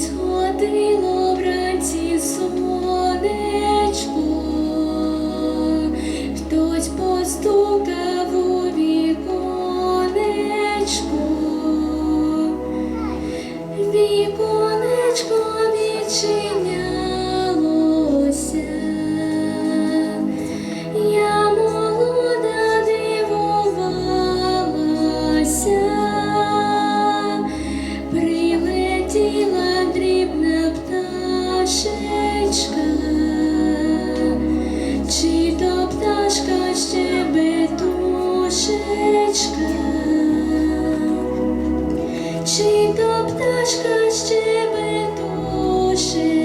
Сходило вранці сонечко, хтось постукав у віконечко, віконечко відчиняє. Czy to ptaszka z ciebie duszy?